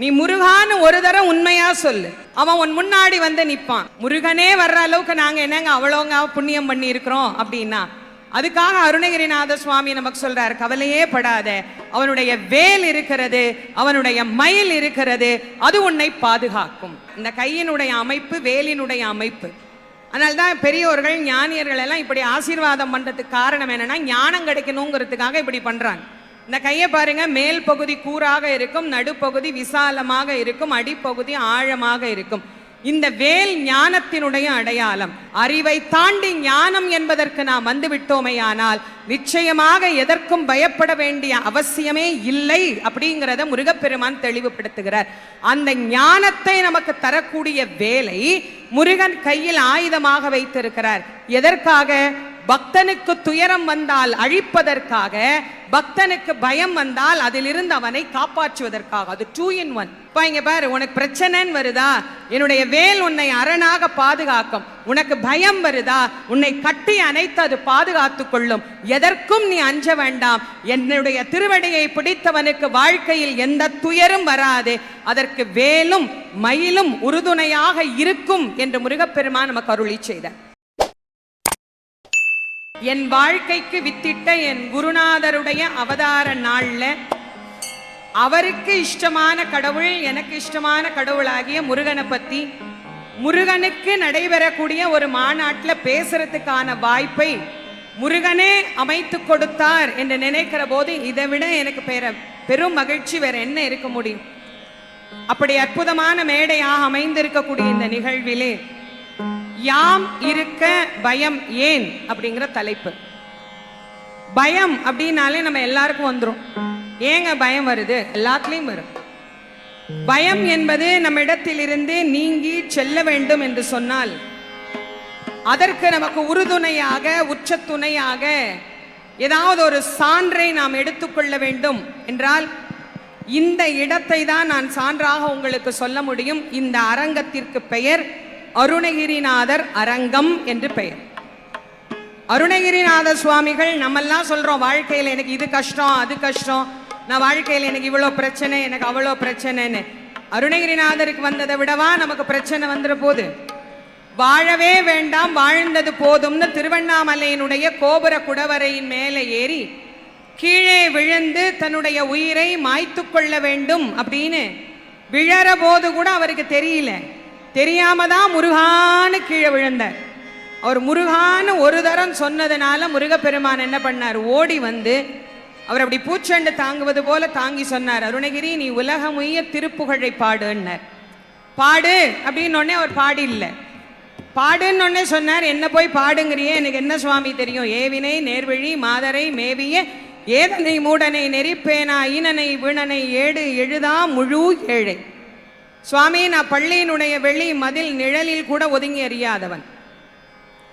நீ முருகான்னு ஒரு தரம் உண்மையா சொல்லு. அவன் உன் முன்னாடி வந்து நிற்பான் முருகனே வர்ற அளவுக்கு நாங்க என்னங்க அவ்வளோங்க புண்ணியம் பண்ணி இருக்கிறோம் அப்படின்னா? அதுக்காக அருணகிரிநாத சுவாமி நமக்கு சொல்றார் கவலையே படாத. அவனுடைய வேல் இருக்கிறது அவனுடைய மயில் இருக்கிறது அது உன்னை பாதுகாக்கும். இந்த கையினுடைய அமைப்பு வேலினுடைய அமைப்பு. அதனால தான் பெரியோர்கள் ஞானியர்கள் எல்லாம் இப்படி ஆசீர்வாதம் பண்றதுக்கு காரணம் என்னன்னா ஞானம் கிடைக்கணுங்கிறதுக்காக இப்படி பண்றாங்க. இந்த கையை பாருங்க மேல் பகுதி கூறாக இருக்கும் நடுப்பகுதி விசாலமாக இருக்கும் அடிப்பகுதி ஆழமாக இருக்கும். இந்த வேல் ஞானத்தினுடைய அடையாளம். அறிவை தாண்டி ஞானம் என்பதற்கு நாம் வந்துவிட்டோமேயானால் நிச்சயமாக எதற்கும் பயப்பட வேண்டிய அவசியமே இல்லை அப்படிங்கிறத முருகப்பெருமான் தெளிவுபடுத்துகிறார். அந்த ஞானத்தை நமக்கு தரக்கூடிய வேலை முருகன் கையில் ஆயுதமாக வைத்திருக்கிறார். எதற்காக? பக்தனுக்கு துயரம் வந்தால் அழிப்பதற்காக பக்தனுக்கு பயம் வந்தால் அதிலிருந்து அவனை காப்பாற்றுவதற்காக. அது டூ இன் ஒன் இப்போ இங்கே பாரு உனக்கு பிரச்சனைன்னு வருதா? என்னுடைய வேல் உன்னை அரணாக பாதுகாக்கும். உனக்கு பயம் வருதா? உன்னை கட்டி அணைத்து அது பாதுகாத்து கொள்ளும். எதற்கும் நீ அஞ்ச வேண்டாம். என்னுடைய திருவடியை பிடித்தவனுக்கு வாழ்க்கையில் எந்த துயரும் வராது. அதற்கு வேலும் மயிலும் உறுதுணையாக இருக்கும் என்று முருகப்பெருமான் நமக்கு அருளி செய்தார். என் வாழ்க்கைக்கு வித்திட்ட என் குருநாதருடைய அவதார நாளில் அவருக்கு இஷ்டமான கடவுள் எனக்கு இஷ்டமான கடவுளாகிய முருகனை பற்றி முருகனுக்கு நடைபெறக்கூடிய ஒரு மாநாட்டில் பேசுறதுக்கான வாய்ப்பை முருகனே அமைத்து கொடுத்தார் என்று நினைக்கிற போது இதை விட எனக்கு பெற பெரும் மகிழ்ச்சி வேற என்ன இருக்க முடியும்? அப்படி அற்புதமான மேடையாக அமைந்திருக்கக்கூடிய இந்த நிகழ்விலே யாம் இருக்க பயம் ஏன்? அப்படிங்கிற தலைப்பு. பயம் அப்படின்னாலே நம்ம எல்லாருக்கும் வந்துரும். ஏங்க பயம் வருது? எல்லாத்துலயும் வரும். பயம் என்பது நம்ம இடத்திலிருந்து நீங்கி செல்ல வேண்டும் என்று சொன்னால் அதற்கு நமக்கு உறுதுணையாக உச்ச துணையாக ஏதாவது ஒரு சான்றை நாம் எடுத்துக்கொள்ள வேண்டும் என்றால் இந்த இடத்தை தான் நான் சான்றாக உங்களுக்கு சொல்ல முடியும். இந்த அரங்கத்திற்கு பெயர் அருணகிரிநாதர் அரங்கம் என்று பெயர். அருணகிரிநாத சுவாமிகள் நம்மெல்லாம் சொல்றோம் வாழ்க்கையில் எனக்கு இது கஷ்டம் அது கஷ்டம். நான் வாழ்க்கையில் எனக்கு இவ்வளோ பிரச்சனை எனக்கு அவ்வளோ பிரச்சனைன்னு. அருணகிரிநாதருக்கு வந்ததை விடவா நமக்கு பிரச்சனை வந்துட போது? வாழவே வேண்டாம் வாழ்ந்தது போதும்னு திருவண்ணாமலையினுடைய கோபுர குடவரையின் மேலே ஏறி கீழே விழுந்து தன்னுடைய உயிரை மாய்த்து கொள்ள வேண்டும் அப்படின்னு விழற போது கூட அவருக்கு தெரியல. தெரியாம தான் முருகான்னு கீழே விழுந்தார் அவர் முருகான்னு ஒரு தரம் சொன்னதுனால முருகப்பெருமான் என்ன பண்ணார்? ஓடி வந்து அவர் அப்படி பூச்செண்டு தாங்குவது போல தாங்கி சொன்னார். அருணகிரி நீ உலகமுய்ய திருப்புகழை பாடுன்னார். பாடு அப்படின்னு அவர் பாடி பாடுன்னு உடனே சொன்னார் என்ன போய் பாடுங்கிறியே? எனக்கு என்ன சுவாமி தெரியும்? ஏவினை நேர்வழி மாதரை மேவிய ஏதனை மூடனை நெறிப்பேனா ஈனனை வீணனை ஏடு எழுதா முழு ஏழை. சுவாமி நான் பள்ளியினுடைய வெளி மதில் நிழலில் கூட ஒதுங்கி அறியாதவன்.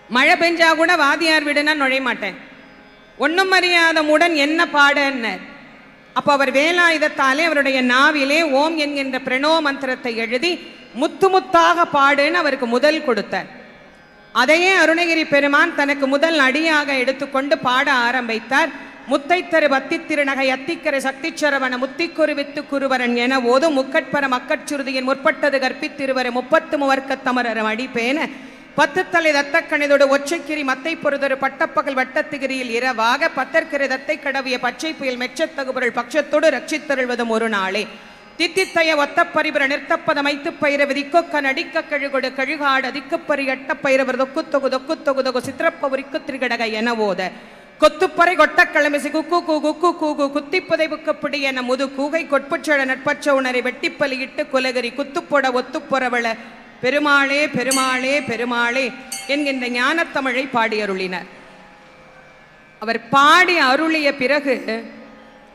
மழை பெஞ்சா கூட வாதியார் வீடுனா நுழைய மாட்டேன். ஒன்றும் அறியாத முடன் என்ன பாடன்னர். அப்போ அவர் வேலாயுதத்தாலே அவருடைய நாவிலே ஓம் என்கின்ற பிரணோ மந்திரத்தை எழுதி முத்து முத்தாக பாடுன்னு அவருக்கு முதல் கொடுத்தார். அதையே அருணகிரி பெருமான் தனக்கு முதல் அடியாக எடுத்துக்கொண்டு பாட ஆரம்பித்தார். முத்தைத்தரு பத்தி திருநகை அத்திக்கரை சக்தி சரவண முத்திக்குருவித்து குருவரன் என ஓதும் முக்கட்பர மக்கட்சுருதியின் முற்பட்டது கற்பித்திருவரை முப்பத்து முவர்க்க தமரரம் அடிப்பேன. பத்துத்தலை தத்தக்கணிதோடு ஒற்றைக்கிரி மத்தை பொறுதொரு பட்டப்பகல் வட்டத்திகிரியில் இரவாக பத்தற்கிரை தத்தை கடவிய பச்சை புயல் மெச்சத்தகுபொருள் பட்சத்தோடு ரட்சித்தருள்வதும் ஒரு நாளே. தித்தித்தைய ஒத்த பரிபுர நிறுத்தப்பத மைத்து பயிர விதிக்கொக்க நடிக்க கழுகொடு கழுகாடு அதிக்குப்பரி எட்ட பயிரவர் தொக்கு தொகு தொக்கு தொகு தொகு திரிகடக என ஓத. கொத்துப்பறை கொட்டக்கிழமிசை குக்கு கூ குக்கு கூகு குத்தி புக்கப்பிடி என முது கூகை கொட்புச்சழ நட்பச்ச உணரை வெட்டிப்பலியிட்டு குலகரி குத்துப்பொட ஒத்துப்பொறவள பெருமாளே பெருமாளே பெருமாளே என்கின்ற ஞானத்தமிழை பாடியருளினார். அவர் பாடி அருளிய பிறகு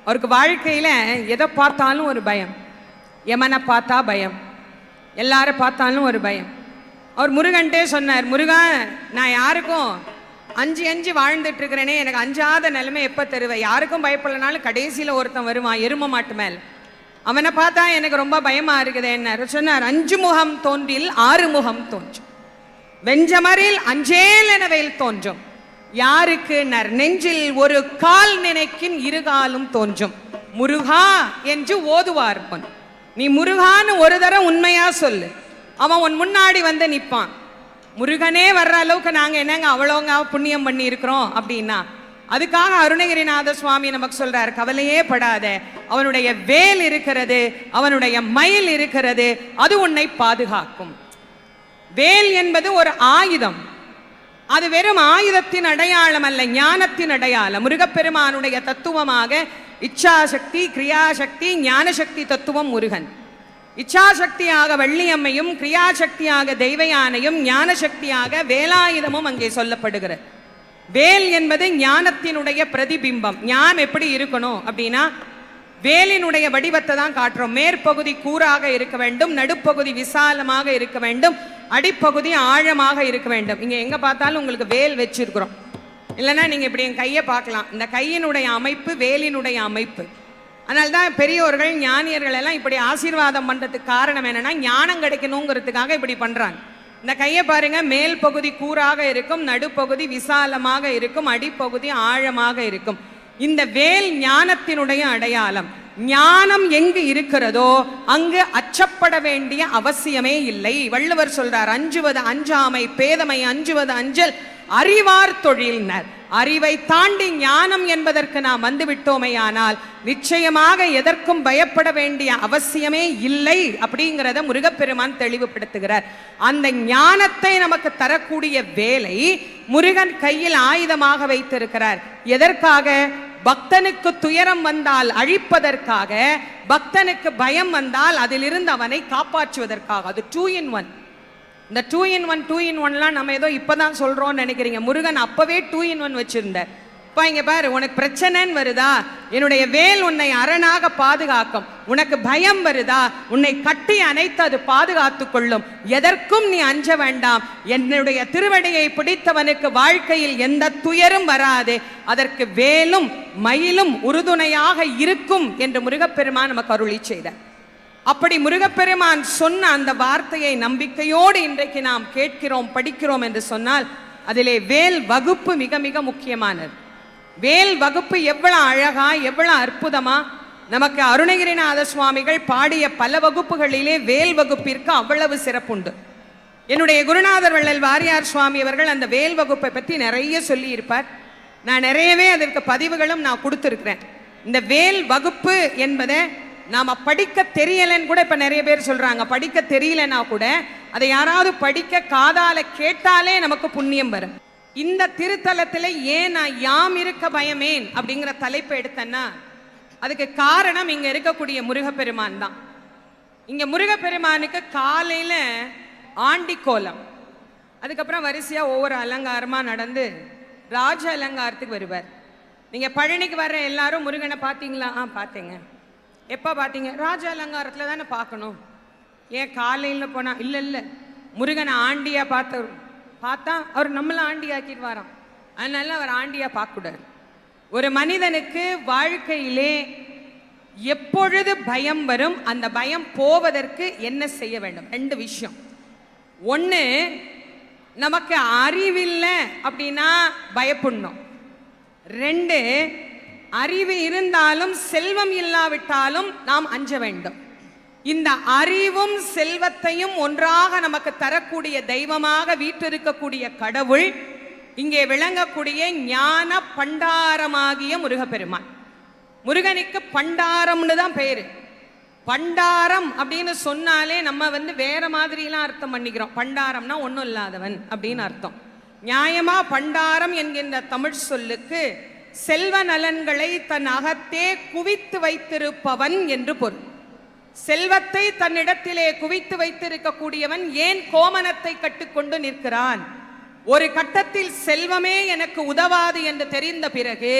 அவருக்கு வாழ்க்கையில் எதை பார்த்தாலும் ஒரு பயம். யமனை பார்த்தா பயம். எல்லாரை பார்த்தாலும் ஒரு பயம். அவர் முருகன்ட்டே சொன்னார் முருகா நான் யாருக்கும் அஞ்சு அஞ்சு வாழ்ந்துட்டு இருக்கிறேனே எனக்கு அஞ்சாத நிலைமை எப்போ தருவேன் யாருக்கும் பயப்படலனாலும் கடைசியில் ஒருத்தன் வருவான் எரும மாட்டு மேல். அவனை பார்த்தா எனக்கு ரொம்ப பயமா இருக்குது என்ன சொன்னார் அஞ்சு முகம் தோன்றில் ஆறு முகம் தோன்றும். வெஞ்சமரில் அஞ்சேல் எனவையில் தோன்றும். யாருக்கு நர் நெஞ்சில் ஒரு கால் நினைக்கின் இருகாலும் தோன்றும். முருகா என்று ஓதுவார் பொன். நீ முருகான்னு ஒரு தரம் உண்மையா சொல்லு. அவன் உன் முன்னாடி வந்து நிற்பான் முருகனே வர்ற அளவுக்கு நாங்கள் என்னங்க அவ்வளோங்க புண்ணியம் பண்ணியிருக்கிறோம் அப்படின்னா? அதுக்காக அருணகிரிநாத சுவாமி நமக்கு சொல்றார் கவலையே படாத. அவனுடைய வேல் இருக்கிறது அவனுடைய மயில் இருக்கிறது அது உன்னை பாதுகாக்கும். வேல் என்பது ஒரு ஆயுதம். அது வெறும் ஆயுதத்தின் அடையாளம் அல்ல ஞானத்தின் அடையாளம். முருகப்பெருமானுடைய தத்துவமாக இச்சாசக்தி கிரியாசக்தி ஞானசக்தி தத்துவம் முருகன். இச்சாசக்தியாக வள்ளியம்மையும் கிரியாசக்தியாக தெய்வயானையும் ஞானசக்தியாக வேலாயுதமும் அங்கே சொல்லப்படுகிறது. வேல் என்பது ஞானத்தினுடைய பிரதிபிம்பம். ஞானம் எப்படி இருக்கணும் அப்படின்னா வேலினுடைய வடிவத்தை தான் காட்டுறோம். மேற்பகுதி கூறாக இருக்க வேண்டும் நடுப்பகுதி விசாலமாக இருக்க வேண்டும் அடிப்பகுதி ஆழமாக இருக்க வேண்டும். இங்கே எங்கே பார்த்தாலும் உங்களுக்கு வேல் வச்சிருக்கிறோம். இல்லைன்னா நீங்கள் இப்படி என் கையை பார்க்கலாம். இந்த கையினுடைய அமைப்பு வேலினுடைய அமைப்பு. அதனால தான் பெரியோர்கள் ஞானியர்கள் எல்லாம் இப்படி ஆசீர்வாதம் பண்ணுறதுக்கு காரணம் என்னென்னா ஞானம் கிடைக்கணுங்கிறதுக்காக இப்படி பண்றாங்க. இந்த கையை பாருங்க மேல் பகுதி கூறாக இருக்கும் நடுப்பகுதி விசாலமாக இருக்கும் அடிப்பகுதி ஆழமாக இருக்கும். இந்த வேல் ஞானத்தினுடைய அடையாளம் ஞானம் எங்கு இருக்கிறதோ அங்கு அச்சப்பட வேண்டிய அவசியமே இல்லை. வள்ளுவர் சொல்றார் அஞ்சுவது அஞ்சாமை பேதமை அஞ்சுவது அஞ்சல் அறிவார் தொழில்னர். அறிவை தாண்டி ஞானம் என்பதற்கு நாம் வந்துவிட்டோமேயானால் நிச்சயமாக எதற்கும் பயப்பட வேண்டிய அவசியமே இல்லை அப்படிங்கிறத முருகப்பெருமான் தெளிவுபடுத்துகிறார். அந்த ஞானத்தை நமக்கு தரக்கூடிய வேலை முருகன் கையில் ஆயுதமாக வைத்திருக்கிறார். எதற்காக? பக்தனுக்கு துயரம் வந்தால் அழிப்பதற்காக பக்தனுக்கு பயம் வந்தால் அதிலிருந்து அவனை காப்பாற்றுவதற்காக. அது டூ இன் ஒன் இந்த two in one two in ஒன்லாம் நம்ம ஏதோ இப்பதான் சொல்கிறோம்னு நினைக்கிறீங்க. முருகன் அப்போவே டூ இன் ஒன் வச்சிருந்தார். இப்போ இங்கே பாரு உனக்கு பிரச்சனைன்னு வருதா? என்னுடைய வேல் உன்னை அரணாக பாதுகாக்கும். உனக்கு பயம் வருதா? உன்னை கட்டி அணைத்து அது பாதுகாத்து கொள்ளும். எதற்கும் நீ அஞ்ச வேண்டாம். என்னுடைய திருவடியை பிடித்தவனுக்கு வாழ்க்கையில் எந்த துயரும் வராது. அதற்கு வேலும் மயிலும் உறுதுணையாக இருக்கும் என்று முருகப்பெருமான் நமக்கு அருளி செய்தார். அப்படி முருகப்பெருமான் சொன்ன அந்த வார்த்தையை நம்பிக்கையோடு இன்றைக்கு நாம் கேட்கிறோம் படிக்கிறோம் என்று சொன்னால் அதிலே வேல் வகுப்பு மிக மிக முக்கியமானது. வேல் வகுப்பு எவ்வளவு அழகா எவ்வளவு அற்புதமா? நமக்கு அருணகிரிநாத சுவாமிகள் பாடிய பல வகுப்புகளிலே வேல் வகுப்பிற்கு அவ்வளவு சிறப்புண்டு. என்னுடைய குருநாதர் வள்ளல் வாரியார் சுவாமி அவர்கள் அந்த வேல் வகுப்பை பற்றி நிறைய சொல்லி இருப்பார் நான் நிறையவே அதற்கு பதிவுகளும் நான் கொடுத்துருக்கிறேன். இந்த வேல் வகுப்பு என்பதை நாம படிக்க தெரியலன்னு கூட இப்ப நிறைய பேர் சொல்றாங்க. படிக்க தெரியலன்னா கூட அதை யாராவது படிக்க காதால கேட்டாலே நமக்கு புண்ணியம் வரும். இந்த திருத்தலத்துல ஏன் நான் யாம் இருக்க பயமேன் அப்படிங்கிற தலைப்பை எடுத்தேன்னா அதுக்கு காரணம் இங்க இருக்கக்கூடிய முருகப்பெருமான் தான். இங்க முருகப்பெருமானுக்கு காலையில ஆண்டி கோலம் அதுக்கப்புறம் வரிசையா ஒவ்வொரு அலங்காரமா நடந்து ராஜ அலங்காரத்துக்கு வருவார். நீங்க பழனிக்கு வர்ற எல்லாரும் முருகனை பார்த்தீங்களா? ஆ பார்த்தேங்க. எப்போ பார்த்தீங்க ராஜ அலங்காரத்தில் தானே பார்க்கணும். ஏன் காலையில் போனால் இல்லை இல்லை. முருகனை ஆண்டியாக பார்த்த பார்த்தா அவர் நம்மளை ஆண்டி ஆக்கிடுவாராம். அதனால அவர் ஆண்டியாக பார்க்கக்கூடாது. ஒரு மனிதனுக்கு வாழ்க்கையிலே எப்பொழுது பயம் வரும் அந்த பயம் போவதற்கு என்ன செய்ய வேண்டும்? ரெண்டு விஷயம். ஒன்று நமக்கு அறிவில்லை அப்படின்னா பயப்படணும். ரெண்டு அறிவு இருந்தாலும் செல்வம் இல்லாவிட்டாலும் நாம் அஞ்ச வேண்டும். இந்த அறிவும் செல்வத்தையும் ஒன்றாக நமக்கு தரக்கூடிய தெய்வமாக வீற்றிருக்கக்கூடிய கடவுள் இங்கே விளங்கக்கூடிய ஞான பண்டாரமாகிய முருகப்பெருமான். முருகனுக்கு பண்டாரம்னு தான் பேரு. பண்டாரம் அப்படின்னு சொன்னாலே நம்ம வந்து வேற மாதிரிலாம் அர்த்தம் பண்ணிக்கிறோம். பண்டாரம்னா ஒன்றும் இல்லாதவன் அப்படின்னு அர்த்தம். நியாயமா பண்டாரம் என்கின்ற தமிழ் சொல்லுக்கு செல்வ நலன்களை தன் அகத்தே குவித்து வைத்திருப்பவன் என்று பொருள். செல்வத்தை தன்னிடத்திலே குவித்து வைத்திருக்கக்கூடியவன் ஏன் கோமனத்தை கட்டுக்கொண்டு நிற்கிறான்? ஒரு கட்டத்தில் செல்வமே எனக்கு உதவாது என்று தெரிந்த பிறகு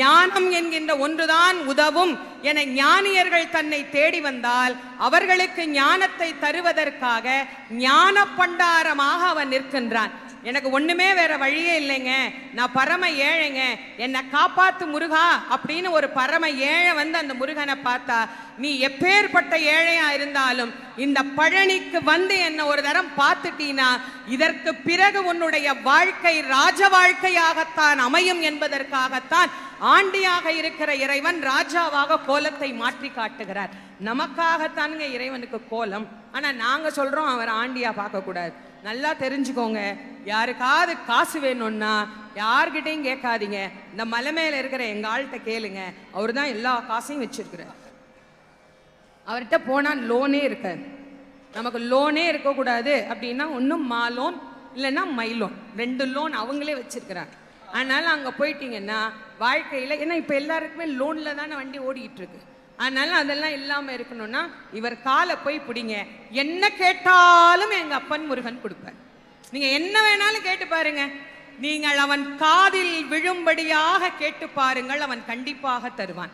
ஞானம் என்கின்ற ஒன்றுதான் உதவும் என ஞானியர்கள் தன்னை தேடி வந்தால் அவர்களுக்கு ஞானத்தை தருவதற்காக ஞான பண்டாரமாக அவன் நிற்கின்றான். எனக்கு ஒண்ணுமே வேற வழியே இல்லைங்க. நான் பரம ஏழைங்க. என்னை காப்பாத்து முருகா அப்படின்னு ஒரு பரம ஏழை வந்து அந்த முருகனை பார்த்தா நீ எப்பேற்பட்ட ஏழையா இருந்தாலும் இந்த பழனிக்கு வந்து என்ன ஒரு தரம் பார்த்துட்டீனா இதற்கு பிறகு உன்னுடைய வாழ்க்கை ராஜ வாழ்க்கையாகத்தான் அமையும் என்பதற்காகத்தான் ஆண்டியாக இருக்கிற இறைவன் ராஜாவாக கோலத்தை மாற்றி காட்டுகிறார். நமக்காகத்தானுங்க இறைவனுக்கு கோலம். ஆனா நாங்க சொல்றோம் அவர் ஆண்டியா பார்க்க கூடாது நல்லா தெரிஞ்சுக்கோங்க. யாருக்காவது காசு வேணும்னா யார்கிட்டையும் கேட்காதீங்க. இந்த மலை மேலே இருக்கிற எங்கள் ஆள்கிட்ட கேளுங்க. அவர் தான் எல்லா காசையும் வச்சிருக்கிறார். அவர்கிட்ட போனால் லோனே இருக்காது. நமக்கு லோனே இருக்கக்கூடாது அப்படின்னா ஒன்றும் மா லோன் இல்லைன்னா மை லோன் ரெண்டு லோன் அவங்களே வச்சுருக்கிறாங்க. அதனால் அங்கே போயிட்டீங்கன்னா வாழ்க்கையில் ஏன்னா இப்போ எல்லாருக்குமே லோனில் தானே வண்டி ஓடிக்கிட்டுருக்கு அதனால் அதனால அதெல்லாம் இல்லாமல் இருக்கணும்னா இவர் காலை போய் பிடிங்க. என்ன கேட்டாலும் எங்கள் அப்பன் முருகன் கொடுப்பார். நீங்க என்ன வேணாலும் கேட்டு பாருங்க. நீங்கள் அவன் காதில் விழும்படியாக கேட்டு பாருங்கள் அவன் கண்டிப்பாக தருவான்.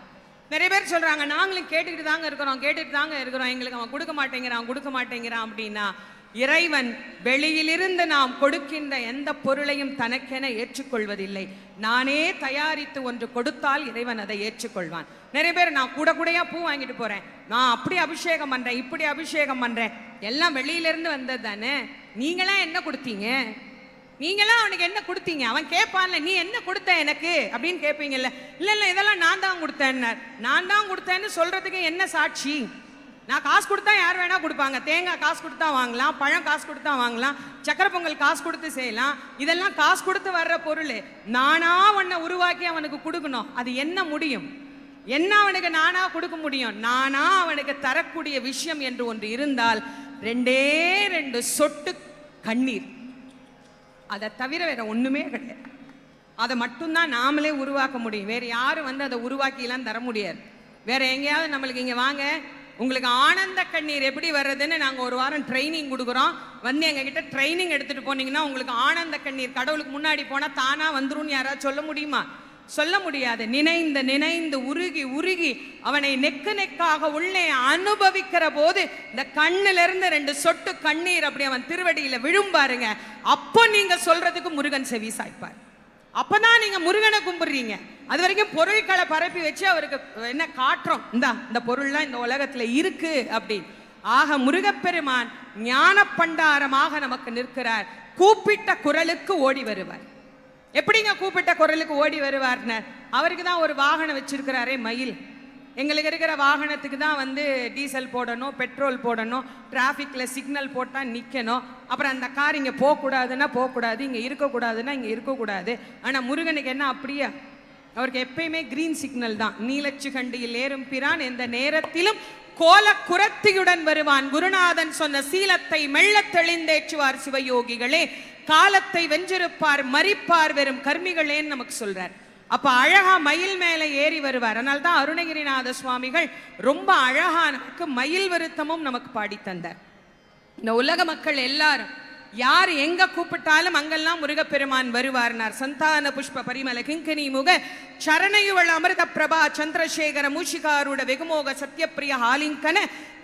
நிறைய பேர் சொல்றாங்க நாங்களும் கேட்டுக்கிட்டு தாங்க இருக்கிறோம் கேட்டுட்டு தாங்க இருக்கிறோம். எங்களுக்கு அவன் கொடுக்க மாட்டேங்கிறான் கொடுக்க மாட்டேங்கிறான் அப்படின்னா இறைவன் வெளியிலிருந்து நாம் கொடுக்கின்ற எந்த பொருளையும் தனக்கென ஏற்றுக்கொள்வதில்லை. நானே தயாரித்து ஒன்று கொடுத்தால் இறைவன் அதை ஏற்றுக்கொள்வான். நிறைய பேர் நான் கூட கூடையா பூ வாங்கிட்டு போறேன். நான் அப்படி அபிஷேகம் பண்றேன் இப்படி அபிஷேகம் பண்றேன். எல்லாம் வெளியிலிருந்து வந்தது தானே? நீங்களாம் என்ன கொடுத்தீங்க? நீங்களாம் அவனுக்கு என்ன கொடுத்தீங்க? அவன் கேட்பான்ல நீ என்ன கொடுத்த எனக்கு? அப்படின்னு கேட்பீங்கல்ல. இல்ல இல்ல இதெல்லாம் நான் தான் கொடுத்தேன்னார். நான் தான் கொடுத்தேன்னு சொல்றதுக்கு என்ன சாட்சி? நான் காசு கொடுத்தா யார் வேணா கொடுப்பாங்க. தேங்காய் காசு கொடுத்தா வாங்கலாம் பழம் காசு கொடுத்தா வாங்கலாம் சக்கரை பொங்கல் காசு கொடுத்து செய்யலாம். இதெல்லாம் காசு கொடுத்து வர்ற பொருள். நானா உன்னை உருவாக்கி அவனுக்கு கொடுக்கணும். அது என்ன முடியும்? என்ன அவனுக்கு நானா கொடுக்க முடியும்? நானா அவனுக்கு தரக்கூடிய விஷயம் என்று ஒன்று இருந்தால் ரெண்டே ரெண்டு சொட்டு கண்ணீர். அதை தவிர வேற ஒண்ணுமே கிடையாது. அதை மட்டும்தான் நாமளே உருவாக்க முடியும். வேற யாரும் வந்து அதை உருவாக்கிலாம் தர முடியாது. வேற எங்கேயாவது நம்மளுக்கு இங்க வாங்க உங்களுக்கு ஆனந்த கண்ணீர் எப்படி வர்றதுன்னு நாங்கள் ஒரு வாரம் ட்ரைனிங் கொடுக்குறோம். வந்து எங்க கிட்ட ட்ரைனிங் எடுத்துட்டு போனீங்கன்னா உங்களுக்கு ஆனந்த கண்ணீர் கடவுளுக்கு முன்னாடி போனா தானா வந்துரும்னு யாராவது சொல்ல முடியுமா? சொல்ல முடியாது. நினைந்து நினைந்து உருகி உருகி அவனை நெக்கு நெக்காக உள்ளே அனுபவிக்கிற போது இந்த கண்ணுல இருந்து ரெண்டு சொட்டு கண்ணீர் அப்படி அவன் திருவடியில விழும் பாருங்க. அப்போ நீங்க சொல்றதுக்கு முருகன் செவி சாய்ப்பார். அப்பதான் நீங்க முருகனை கும்பிடுறீங்க. அது வரைக்கும் பொருட்களை பரப்பி வச்சு அவருக்கு என்ன காட்டுறோம் இந்தா இந்த பொருள்லாம் இந்த உலகத்துல இருக்கு அப்படின்னு. ஆக முருகப்பெருமான் ஞான பண்டாரமாக நமக்கு நிற்கிறார். கூப்பிட்ட குரலுக்கு ஓடி வருவார். எப்படிங்க கூப்பிட்ட குரலுக்கு ஓடி வருவார்னு? அவருக்கு தான் ஒரு வாகனம் வச்சிருக்கிறாரே மயில். எங்களுக்கு இருக்கிற வாகனத்துக்கு தான் வந்து டீசல் போடணும் பெட்ரோல் போடணும் டிராஃபிக்கில் சிக்னல் போட்டால் நிற்கணும் அப்புறம் அந்த கார் இங்கே போகக்கூடாதுன்னா போகக்கூடாது இங்கே இருக்கக்கூடாதுன்னா இங்கே இருக்கக்கூடாது. ஆனால் முருகனுக்கு என்ன அப்படியே? அவருக்கு எப்பயுமே கிரீன் சிக்னல் தான். நீலச்சுகண்டியில் ஏறும் பிரான் எந்த நேரத்திலும் கோல குரத்தியுடன் வருவான். குருநாதன் சொன்ன சீலத்தை மெல்லத் தெளிந்தேற்றுவார் சிவயோகிகளே. காலத்தை வென்றிருப்பார் மறிப்பார் வெறும் கர்மிகளேன்னு நமக்கு சொல்றார். அப்ப அழகா மயில் மேல ஏறி வருவார். அதனால தான் அருணகிரிநாத சுவாமிகள் ரொம்ப அழகா நமக்கு மயில் வருத்தமும் நமக்கு பாடி தந்தார். இந்த உலக மக்கள் எல்லாரும் யார் எங்க கூப்பிட்டாலும் அங்கெல்லாம் முருகப்பெருமான் வருவார்னார். சந்தான புஷ்ப பரிமல கிங்கனி முக சரணையுவள் அமிர்த பிரபா சந்திரசேகர மூஷிகாருட வெகுமோக சத்யப்பிரிய ஹாலிங்கன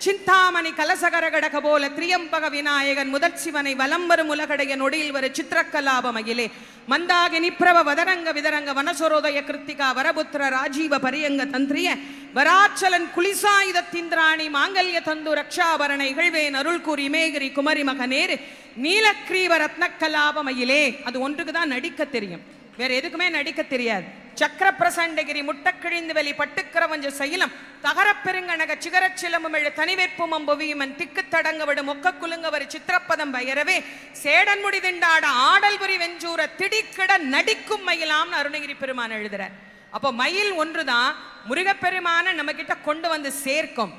சிந்தாமணி கலசகரகடக போல திரியம்பக விநாயகன் முதற் சிவனை வலம் வரும் உலகடைய நொடியில் வரும் சித்திரக்கலாப மகிலே மந்தாகினி பிரப வதரங்க விதரங்க வனசரோதய கிருத்திகா வரபுத்திர ராஜீவ பரியங்க தந்திரிய வராச்சலன் குளிசாயுத திந்திராணி மாங்கல்ய தந்து ரக்ஷாபரண இகழ்வேன் அருள் கூறி மேகிரி குமரி மகனேரு நீலக்ரீவ ரத்னக்கலாப மயிலே அது ஒன்றுக்கு தான் நடிக்க தெரியும். வேற எதுக்குமே நடிக்க தெரியாது. சக்கர பிரசண்டகிரி முட்டக்கிழிந்து வெளி பட்டுக்கிறவஞ்ச சைலம் தகரப்பெருங்கனக பெருங்கனக சிகரச் தனிவேற்பும் அம்புவியுமன் திக்கு தடங்க விடு மொக்க குலுங்கவர் சித்திரப்பதம் பயரவே சேடன் முடி திண்டாட ஆடல் புரி வெஞ்சூர திடிக்கிட நடிக்கும் மயிலாம்னு அருணகிரி பெருமான் எழுதுறார். அப்போ மயில் ஒன்றுதான் முருகப்பெருமான நம்ம கிட்ட கொண்டு வந்து சேர்க்கும்.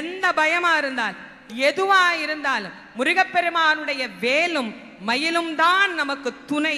எந்த பயமா இருந்தால் எதுவா இருந்தாலும் முருகப்பெருமானுடைய வேலும் மயிலும் தான் நமக்கு துணை.